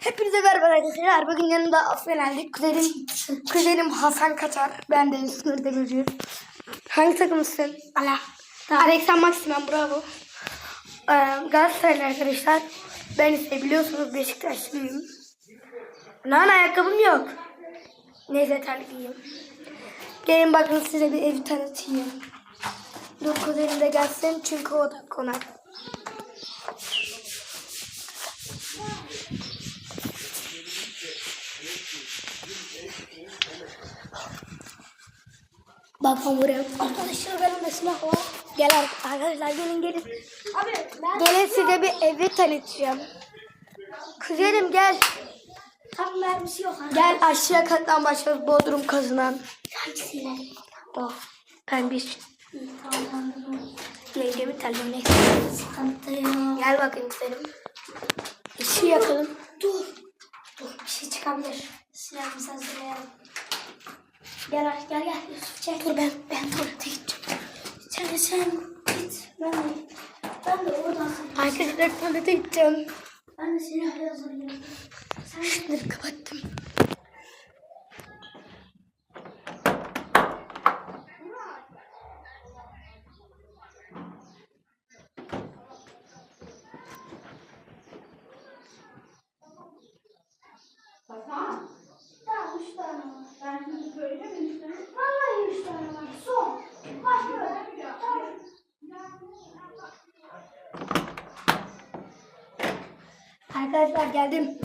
Hepinize merhaba arkadaşlar. Bugün yanımda Affelendik. Kuzenim, kuzenim Hasan Kaçar. Ben de Üstünür Demirci. Hangi takımısın? Allah. Alexander Maximen bravo. Ee, Galatasaraylı arkadaşlar. Ben ise biliyorsunuz Beşiktaşlıyım. Lan ayakkabım yok. Neyse terlikliyim. Gelin bakın size bir evi tanıtayım. Dur kuzenim de gelsin çünkü o da konak. Bakın buraya. Arkadaşlar benim de silah var. Gel ar- arkadaşlar gelin gelin. Abi ben Gelin size bir evi tanıtacağım. Kuzenim gel. tam mermisi yok. Hani. Gel aşağı kattan başlıyoruz. Bodrum kazınan. Hangisiyle? Oh. Pembiş. Tamam. Neyce bir neyse. Sıkıntı yok. Gel bakayım kuzenim. İşi yakalım. Dur. Dur bir şey çıkabilir. Silahımızı hazırlayalım. Gel gel gel Yusuf çek. Dur ben ben tuvalete gideceğim. Sen sen git. Ben de, ben de orada hazırlayayım. Arkadaşlar tuvalete gideceğim. Ben de silahı hazırlıyorum. Sen Şunları kapattım. Tamam, üç tane var. Ben şimdi söyleyeceğim üç tane. Vallahi üç tane var. Son. Başka yok. Tamam. Arkadaşlar geldim.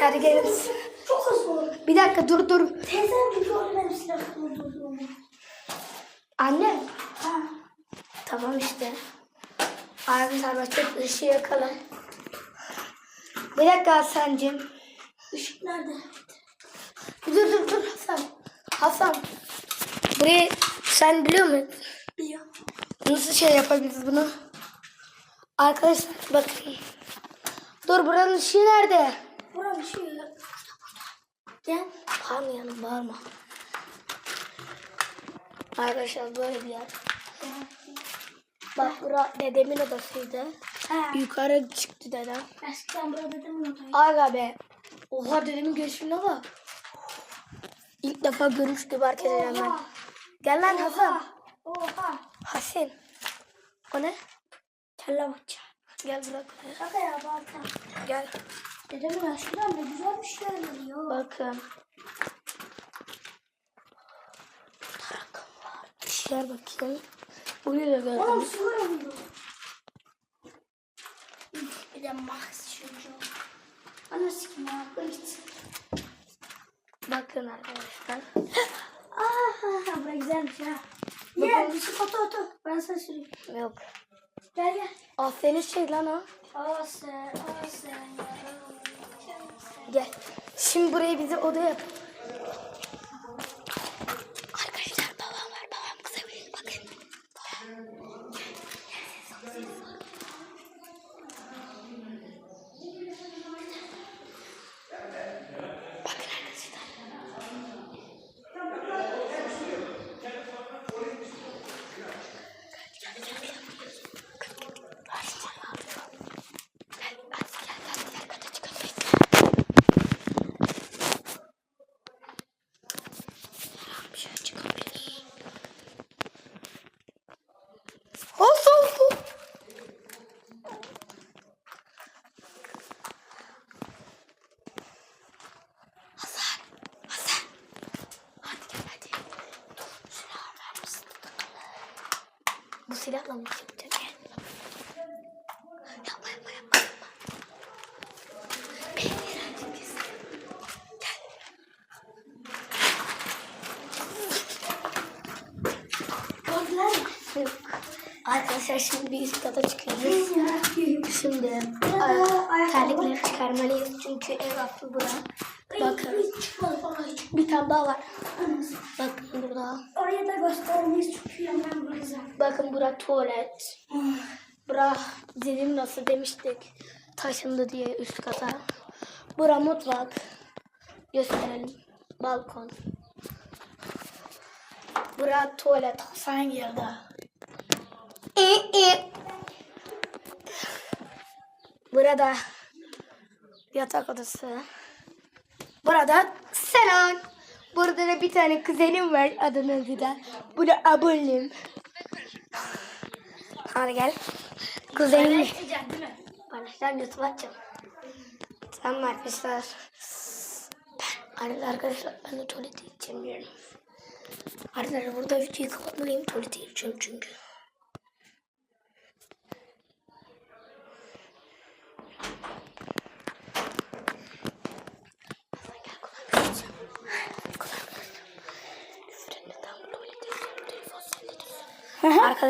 Hadi gelin. Çok hızlı. Bir dakika dur dur. Teyzem bir gördü benim silahı durdurduğumu. Anne. Ha. Tamam işte. Arkadaşlar başka ışığı yakalım. Bir dakika Hasan'cığım. Işık nerede? Dur dur dur Hasan. Hasan. Burayı sen biliyor musun? Biliyorum. Nasıl şey yapabiliriz bunu? Arkadaşlar bakın. Dur buranın ışığı nerede? Buranın ışığı. Gel. Bağırmayalım bağırma. Arkadaşlar böyle bir yer. Bak bura dedemin odasıydı. Ha. Yukarı çıktı dedem. Eskiden burada dedemin odayı. Aga be. Oha dedemin görüşüne bak. İlk defa görüştüm herkese hemen. Oha. Gel lan Hasan. Oha. Hasan. O ne? Kelle bakça. Gel bırak. Şaka ya balta. Gel. Dedemin eskiden ne güzel bir şey geliyor. Bakın. Tarakım var. Bir şeyler bakayım. Burayı da gördüm. Oğlum sigara buldu. Bir de Max çocuğu. Anne sikim ya. Git. Bakın arkadaşlar. Aa, bura güzelmiş ha. Gel, bir şey otur otur. Ben sana süreyim. Yok. Gel gel. Aferin şey lan o. Aa sen, aa sen ya. Gel. Şimdi burayı bize oda yap. Arkadaşlar babam var. Babam kızabilir. Bakın. Bakın arkadaşlar. Gel, hadi gel, hadi gel, kata çıkalım. Bir şey çıkabilir. Olsun. Hasan, Hasan. Hadi gel hadi. Dur, silah ver misin? Bu silahla mı çıkacak? Gel. Yapma yapma yapma. yapma. Beni herkes. Gel. Gördüler mi? Yok. Arkadaşlar şimdi bir üst kata çıkıyoruz. Şimdi e, terlikleri çıkarmalıyız çünkü ev affı bura. Bakın bir tane daha var. Bakın burada. Oraya da göstermeyiz çünkü yandan güzel. Bakın bura tuvalet. Bura dedim nasıl demiştik. Taşındı diye üst kata. Bura mutfak. Gösterelim. Balkon. Bura tuvalet. Hasan girdi. Burada yatak odası. Burada salon. Burada da bir tane kuzenim var adını Zida. Bu da abonem. Hadi gel. Kuzenim. Paylaşacağım YouTube açacağım. Tamam arkadaşlar. Ben arkadaşlar ben de tuvalete gideceğim yarın. Arkadaşlar burada videoyu kapatmalıyım. Tuvalete gideceğim çünkü.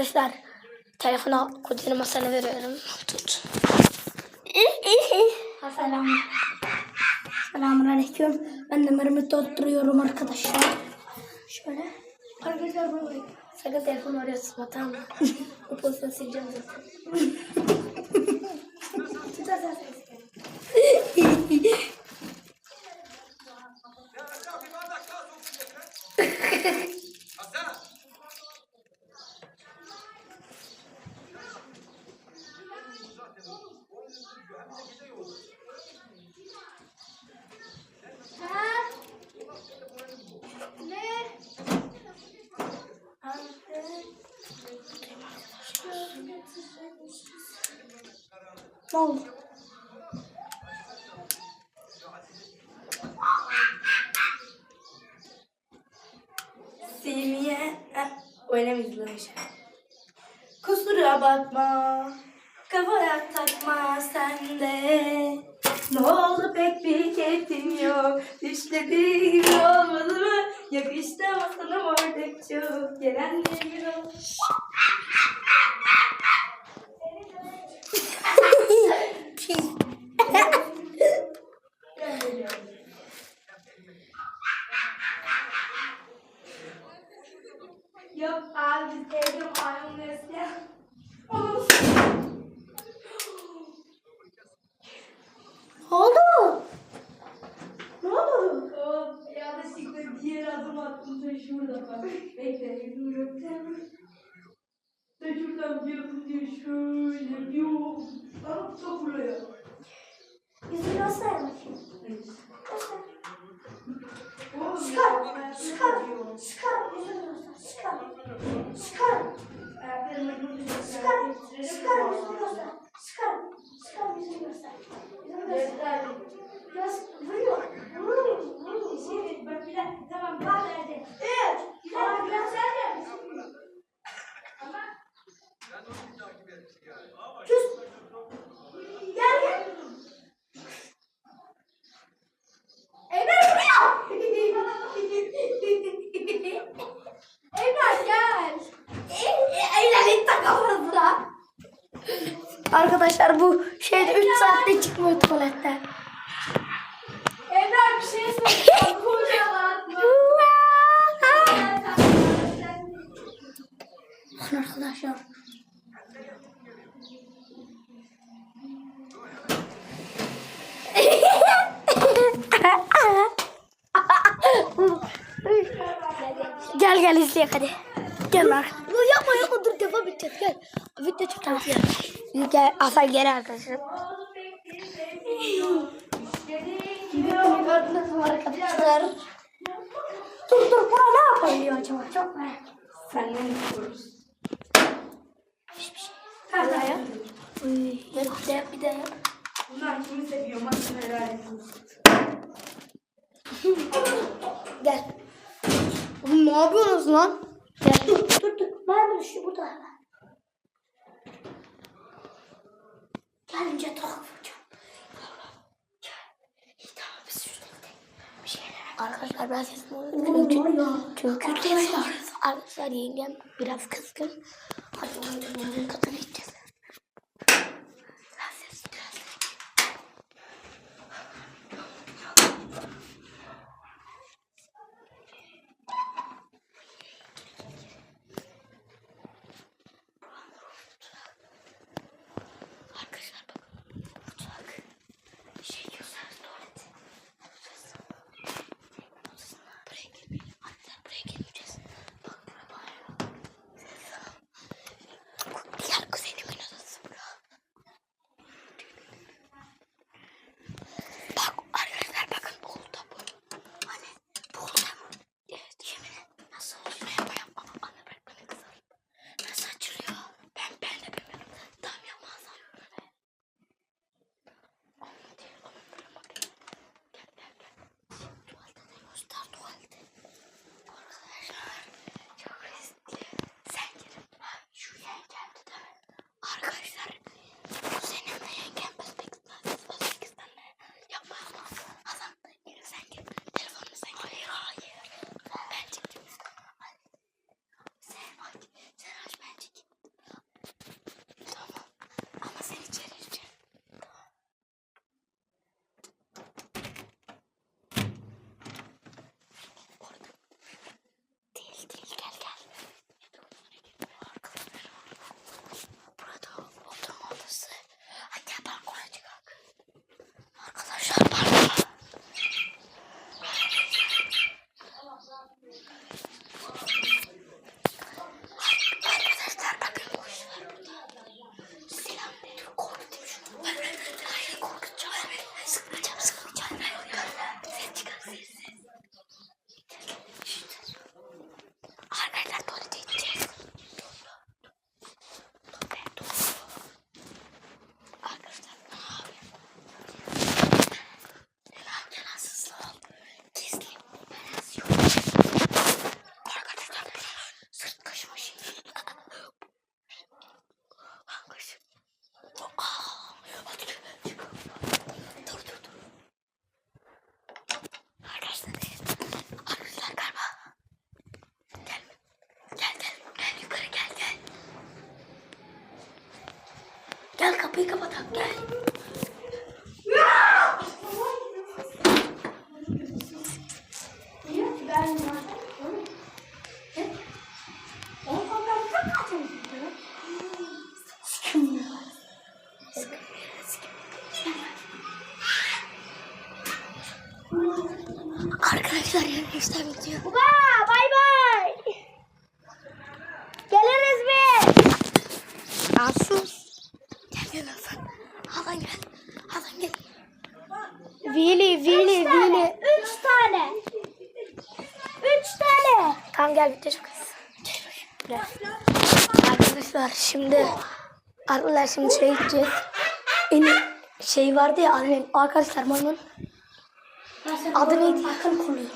Arkadaşlar telefona kuzenim Hasan'a veriyorum. Tut. Selam. Selamun aleyküm. Ben numaramı dolduruyorum arkadaşlar. Şöyle. Arkadaşlar bunu bırak. Sakın telefonu oraya tutma tamam mı? o pozisyonu sileceğim zaten. Tutarsan ses Ne oldu? Semiye öyle mi izlemiş? Kusura bakma Kafaya takma sen Ne oldu pek bir keyfim yok Düşlediği gibi olmadı mı? Yakıştı ama sana vardık çok Gelen bir ol Yok abi biz evde ayrılmıyoruz ya. Onu Ne oldu? Ne oldu? Hop yanlışlıkla diğer adım attım da şurada bak. Bekle yüzümü göstereyim. Da şuradan bir adım diye o. Ama çok vuruyor. Yüzünü göster bakayım. Göster. Oğlum Çıkar. ya, Çıkar. ayaklarım Çıkar. Yüzünü göster. Çıkar. Çıkar. Ayaklarımı götüreceğim. Çıkar. Çıkar. Yüzünü göster. Çıkar. Çıkar yüzünü göster. Yüzünü göster. Gösterdim. Göz vuruyor. Vuruyor. Vuruyor. Şimdi bak bir dakika tamam bak nerede? Üç. Ama göster ya. Küs. Gel gel. Emre vuruyor. Emre gel. Eğlenin takılmasına. Arkadaşlar bu şeyde 3 saatte çıkmıyor tuvaletten. Emre bir şey söyleyeceğim. Arkadaşlar. gel gel izle hadi. Gel bak. Dur yapma yapma dur defa biteceğiz gel. Video çıkacağız gel. Gel Hasan gel arkadaşlar. Gördünüz mü arkadaşlar? Dur dur buna ne yapabiliyor acaba? Çok merak ettim. Senden istiyoruz. Hiçbir şey. Ya. Uy, bir de bir de yap. Bunlar kimi seviyor? Makine helal etsin. Gel. Oğlum ne yapıyorsunuz lan? Gel. Dur dur dur. Merhaba şu burada. Gelince tak vuracağım. İyi tamam biz şurada gidelim. Bir şeyler Arkadaşlar ben sesimi Oğlum çünkü, arkadaşlar, yengem biraz kızgın. Hadi onun katına Hasan. Hasan gel. Hasan gel. Vili, Vili, Vili. Üç tane. Üç tane. Tamam gel bitti çok. Gel. Arkadaşlar şimdi Arkadaşlar şimdi şey gideceğiz. En şey vardı ya annem arkadaşlar maymun adı neydi? Bakın kuruyor.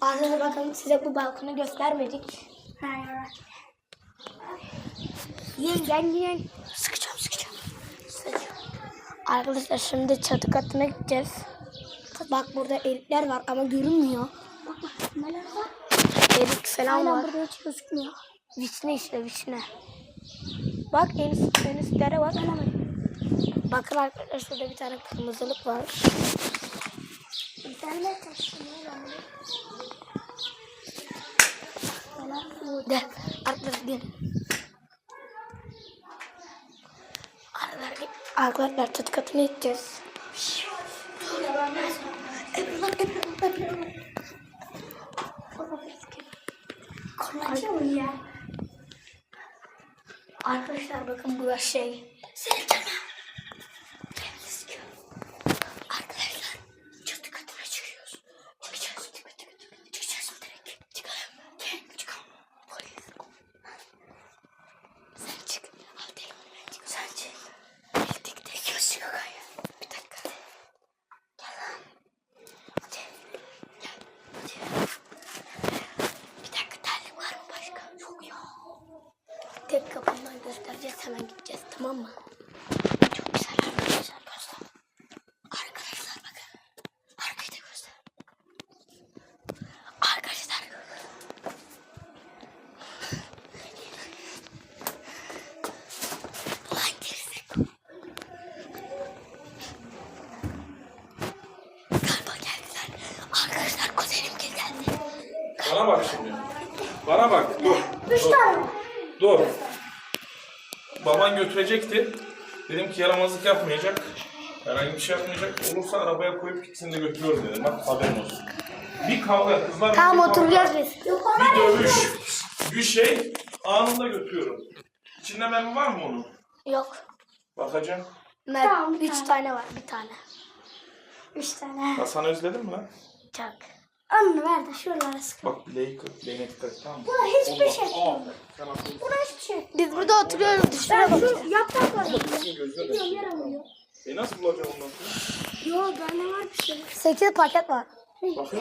Arkadaşlar bakın size bu balkonu göstermedik. Yengen yen. Arkadaşlar şimdi çatı katına gideceğiz. Bak burada erikler var ama görünmüyor. Neler var? Erik falan var. Hala burada hiç gözükmüyor. Vişne işte vişne. Bak en üst, en üst dere var. Bakın arkadaşlar şurada bir tane kırmızılık var. İnternet taşınıyor. Gel. Arkadaşlar gel. Arkadaşlar, çatı katına gideceğiz. Arkadaşlar bakın bu şey. Selçuk'a. Arkadaşlar çatı katına çıkıyoruz. Çıkacağız. Çık, çık, çık. Çıkacağız direkt. Çıkalım. Gel çıkalım. Polis. Sen çık. Al telefonu ben çık. Sen çık. Birlikte gidiyoruz çıkaya. Bir dakika. Gel lan. Hadi. Gel. Hadi. Bir dakika terlik var mı başka? Yok ya. Tek kapımdan göstereceğiz hemen gideceğiz tamam mı? Çok güzel arkadaşlar göster. Arkadaşlar bakın. Arkayı da göster. Arkadaşlar. Ulan girsek. Galiba geldiler. Arkadaşlar kuzenim gel geldi. Bana bak şimdi. Bana bak. Dur. Üç dur. tane. Dur. Baban götürecekti. Dedim ki yaramazlık yapmayacak. Herhangi bir şey yapmayacak. Olursa arabaya koyup ikisini de götürüyorum dedim. Bak haberin olsun. Bir kavga kızlar. Tamam oturacağız biz. Bir dövüş. Bir şey anında götürüyorum. İçinde mermi var mı onun? Yok. Bakacağım. Mer Tamam, üç tane. tane var bir tane. Üç tane. Hasan özledin mi lan? Çak. Onu ver de şuralara sık. Bak bileği kır. Bileğine dikkat et tamam mı? Buna hiçbir şey akıllısın. Buna hiçbir şey yok. Biz burada oturuyoruz dışarı Ben bakıyoruz. şu yaprak var. Gözüne de. Gidiyorum yere vuruyor. E nasıl bulacağım ondan sonra? Yo bende var bir şey. Sekiz paket var. Bakın.